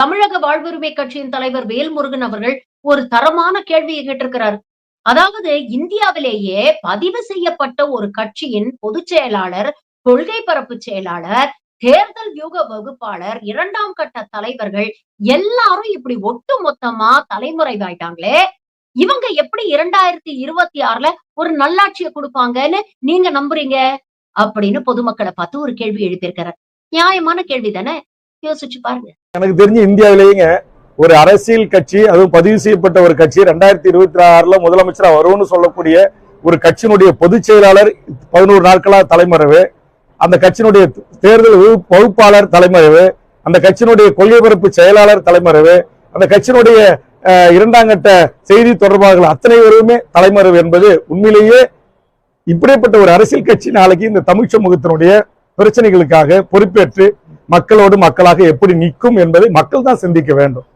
தமிழக வாழ்வுரிமை கட்சியின் தலைவர் வேல்முருகன் அவர்கள் ஒரு தரமான கேள்வியை கேட்டிருக்கிறார். அதாவது இந்தியாவிலேயே பதிவு செய்யப்பட்ட ஒரு கட்சியின் பொதுச் செயலாளர் கொள்கை பரப்பு செயலாளர் தேர்தல் வியூக வகுப்பாளர் இரண்டாம் கட்ட தலைவர்கள் எல்லாரும் இப்படி ஒட்டு மொத்தமா தலைமுறைவாயிட்டாங்களே. இவங்க எப்படி இரண்டாயிரத்தி இருபத்தி ஆறுல ஒரு நல்லாட்சியை கொடுப்பாங்கன்னு நீங்க நம்புறீங்க? அப்படின்னு பொதுமக்களை பார்த்து ஒரு கேள்வி எழுப்பியிருக்கிறார். நியாயமான கேள்வி தானே யோசிச்சு பாருங்க. எனக்கு தெரிஞ்சு இந்தியாவிலேயேங்க ஒரு அரசியல் கட்சி அதுவும் பதிவு செய்யப்பட்ட ஒரு கட்சி ரெண்டாயிரத்தி இருபத்தி ஆறுல முதலமைச்சரா வரும்னு சொல்லக்கூடிய ஒரு கட்சியினுடைய பொதுச் செயலாளர் பதினோரு நாட்களா தலைமறைவு. அந்த கட்சியினுடைய தேர்தல் வகுப்பாளர் தலைமறைவு. அந்த கட்சியினுடைய கொள்கை பரப்பு செயலாளர் தலைமறைவு. அந்த கட்சியினுடைய இரண்டாம் கட்ட செய்தி தொடர்பாளர்கள் அத்தனை பேருமே தலைமறைவு என்பது உண்மையிலேயே இப்படிப்பட்ட ஒரு அரசியல் கட்சி நாளைக்கு இந்த தமிழ் சமூகத்தினுடைய பிரச்சனைகளுக்காக பொறுப்பேற்று மக்களோடு மக்களாக எப்படி நிற்கும் என்பதை மக்கள் தான் சிந்திக்க வேண்டும்.